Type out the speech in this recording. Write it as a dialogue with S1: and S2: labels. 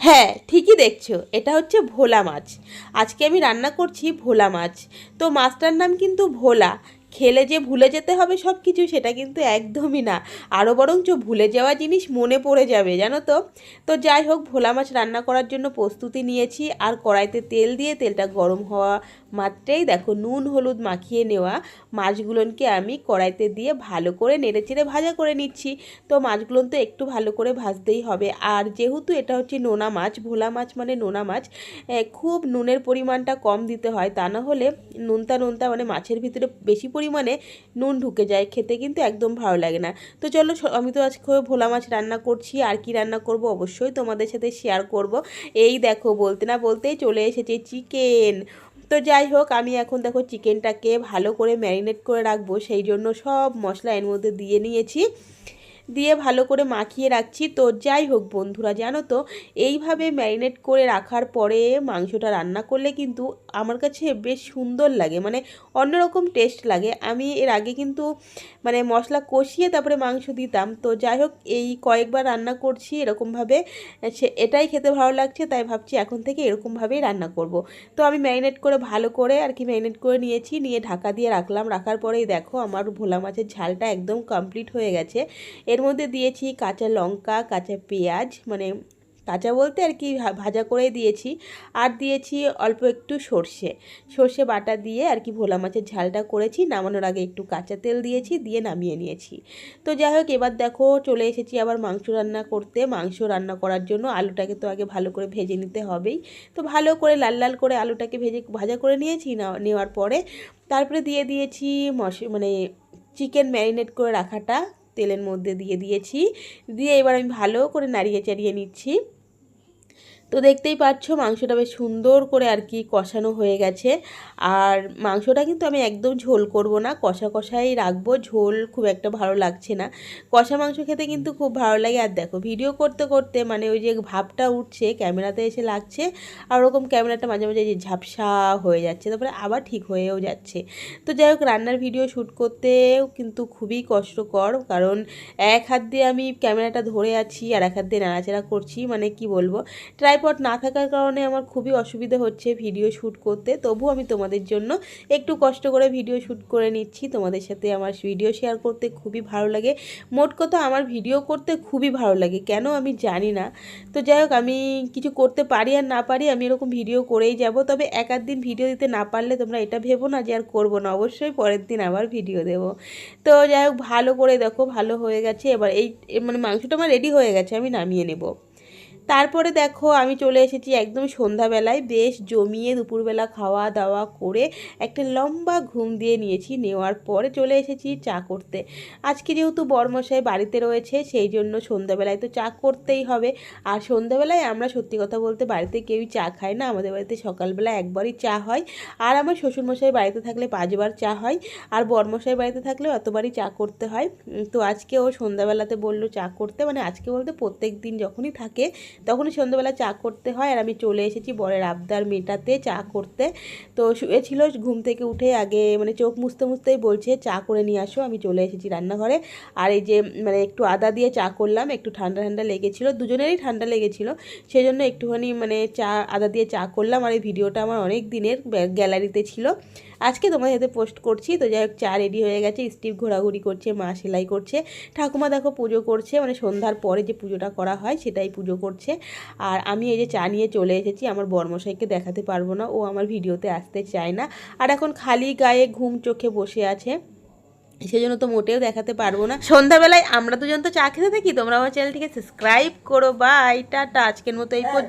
S1: হ্যাঁ ঠিকই দেখছ। এটা হচ্ছে ভোলা মাছ। আজকে আমি রান্না করছি ভোলা মাছ। তো মাছটার নাম কিন্তু ভোলা। খেলে যে ভুলে যেতে হবে সব কিছু সেটা কিন্তু একদমই না। আরও বরঞ্চ ভুলে যাওয়া জিনিস মনে পড়ে যাবে, জানো তো? তো যাই হোক, ভোলা মাছ রান্না করার জন্য প্রস্তুতি নিয়েছি। আর কড়াইতে তেল দিয়ে তেলটা গরম হওয়া মাত্রেই দেখো নুন, হলুদ মাখিয়ে নেওয়া মাছগুলোকে আমি কড়াইতে দিয়ে ভালো করে নেড়েচেড়ে ভাজা করে নিচ্ছি। তো মাছগুলো তো একটু ভালো করে ভাজতেই হবে। আর যেহেতু এটা হচ্ছে নোনা মাছ, ভোলা মাছ মানে নোনা মাছ খুব নুনের পরিমাণটা কম দিতে হয়। তা না হলে নুনতা নুনতা মানে মাছের ভিতরে বেশি পরিমাণে নুন ঢুকে যায়, খেতে কিন্তু একদম ভালো লাগে না। তো চলো আমি তো আজকে ভোলা মাছ রান্না করছি, আর কি রান্না করব অবশ্যই তোমাদের সাথে শেয়ার করব। এই দেখো, বলতে না বলতেই চলে এসেছে চিকেন তো যাই হোক, আমি এখন দেখো চিকেনটাকে ভালো করে ম্যারিনেট করে রাখব, সেই জন্য সব মশলা এর মধ্যে দিয়ে নিয়েছি। দিয়ে ভালো করে মাখিয়ে রাখছি। তো যাই হোক বন্ধুরা, জানো তো, এইভাবে ম্যারিনেট করে রাখার পরে মাংসটা রান্না করলে কিন্তু আমার কাছে বেশ সুন্দর লাগে মানে অন্যরকম টেস্ট লাগে। আমি এর আগে কিন্তু মানে মশলা কষিয়ে তারপরে মাংস দিতাম। তো যাই হোক, এই কয়েকবার রান্না করছি এরকমভাবে। সে, এটাই খেতে ভালো লাগছে, তাই ভাবছি এখন থেকে এরকমভাবেই রান্না করব। তো আমি ম্যারিনেট করে ভালো করে আর কি ম্যারিনেট করে নিয়েছি, নিয়ে ঢাকা দিয়ে রাখলাম। রাখার পরেই দেখো আমার ভোলা মাছের ঝালটা একদম কমপ্লিট হয়ে গেছে। এর মধ্যে দিয়েছি কাঁচা লঙ্কা, কাঁচা পেঁয়াজ মানে কাঁচা বলতে আর কি ভাজা করে দিয়েছি। আর দিয়েছি অল্প একটু সর্ষে। সর্ষে বাটা দিয়ে আর কি ভোলা মাছের ঝালটা করেছি। নামানোর আগে একটু কাঁচা তেল দিয়েছি, দিয়ে নামিয়ে নিয়েছি। তো যাই হোক, এবার দেখো চলে এসেছি আবার মাংস রান্না করতে। মাংস রান্না করার জন্য আলুটাকে তো আগে ভালো করে ভেজে নিতে হবেই। তো ভালো করে লাল লাল করে আলুটাকে ভেজে ভাজা করে নিয়েছি না, নেওয়ার পরে। তারপরে দিয়ে দিয়েছি মশ মানে চিকেন ম্যারিনেট করে রাখাটা। তেলের মধ্যে দিয়ে দিয়েছি। দিয়ে এবার আমি ভালো করে নাড়িয়ে চাড়িয়ে নিচ্ছি। তো দেখতেই পাচ্ছ মাংসটা বেশ সুন্দর করে আর কি কষানো হয়ে গেছে। আর মাংসটা কিন্তু আমি একদম ঝোল করব না, কষা কষাই রাখব। ঝোল খুব একটা ভালো লাগছে না। কষা মাংস খেতে কিন্তু খুব ভালো লাগে। আর দেখো, ভিডিও করতে করতে মানে ওই যে ভাবটা উঠছে, ক্যামেরাতে এসে লাগছে। আর ওরকম ক্যামেরাটা মাঝে মাঝে যে ঝাপসা হয়ে যাচ্ছে, তারপরে আবার ঠিক হয়েও যাচ্ছে। তো যাই হোক, রান্নার ভিডিও শ্যুট করতেও কিন্তু খুবই কষ্টকর। কারণ এক হাত দিয়ে আমি ক্যামেরাটা ধরে আছি আর এক হাত দিয়ে নাড়াচাড়া করছি মানে কি বলব? ট্রাইপড না থাকার কারণে আমার খুবই অসুবিধা হচ্ছে ভিডিও শ্যুট করতে। তবু আমি তোমাদের জন্য একটু কষ্ট করে ভিডিও শ্যুট করে নিচ্ছি। তোমাদের সাথে আমার ভিডিও শেয়ার করতে খুবই ভালো লাগে। মোট কথা আমার ভিডিও করতে খুবই ভালো লাগে। কেন আমি জানি না। তো যাই হোক, আমি কিছু করতে পারি আর না পারি, আমি এরকম ভিডিও করেই যাব। তবে এক আধ দিন ভিডিও দিতে না পারলে তোমরা এটা ভেবো না যে আর করব না। অবশ্যই পরের দিন আবার ভিডিও দেবো। তো যাই হোক, ভালো করে দেখো, ভালো হয়ে গেছে। এবার এই মানে মাংসটা আমার রেডি হয়ে গেছে, আমি নামিয়ে নেব। তারপরে দেখো আমি চলে এসেছি একদম সন্ধ্যাবেলায়, বেশ জমিয়ে দুপুরবেলা খাওয়া দাওয়া করে একটা লম্বা ঘুম দিয়ে নিয়েছি, নেওয়ার পরে চলে এসেছি চা করতে। আজকে যেহেতু বরমশাই বাড়িতে রয়েছে, সেই জন্য সন্ধ্যাবেলায় তো চা করতেই হবে। আর সন্ধ্যাবেলায় আমরা সত্যি কথা বলতে বাড়িতে কেউই চা খায় না, আমাদের বাড়িতে সকালবেলা একবারই চা হয়। আর আমার শ্বশুরমশাই বাড়িতে থাকলে পাঁচবার চা হয়, আর বরমশাই বাড়িতে থাকলে অতবারই চা করতে হয়। তো আজকে ও সন্ধ্যাবেলাতে বলল চা করতে মানে আজকে বলতে প্রত্যেক দিন যখনই থাকে তখনই সন্ধ্যাবেলা চা করতে হয় আর আমি চলে এসেছি বরের আবদার মেটাতে চা করতে। তো শুয়েছিল, ঘুম থেকে উঠে আগে মানে চোখ মুছতে মুছতেই বলছে, চা করে নিয়ে আসো, আমি চলে এসেছি রান্নাঘরে। আর এই যে মানে একটু আদা দিয়ে চা করলাম, একটু ঠান্ডা ঠান্ডা লেগেছিল, দুজনেরই ঠান্ডা লেগেছিল সেই জন্য একটুখানি মানে চা, আদা দিয়ে চা করলাম। আর এই ভিডিওটা আমার অনেক দিনের গ্যা- গ্যালারিতে ছিল। আজকে তোমাদের সাথে পোস্ট করছি, তো যাই হোক, চা রেডি হয়ে গেছে, স্টিভ ঘোরাঘুরি করছে, মা সেলাই করছে। ঠাকুমা দেখো পুজো করছে মানে সন্ধ্যার পরে যে পুজোটা করা হয়, সেটাই পুজো করছে আর আমি এই যে চা নিয়ে চলে এসেছি আমার বর্মশাইকে দেখাতে পারব না ও আমার ভিডিওতে আসতে চায় না। আর এখন খালি গায়ে ঘুম চোখে বসে আছে সেজন্য তো মোটেও দেখাতে পারব না। সন্ধ্যাবেলায় আমরা দুজন তো চা খেতে থাকি তোমরা আমার চ্যানেলটিকে সাবস্ক্রাইব করো বা টাটা আজকের মতো এই পর্যন্ত।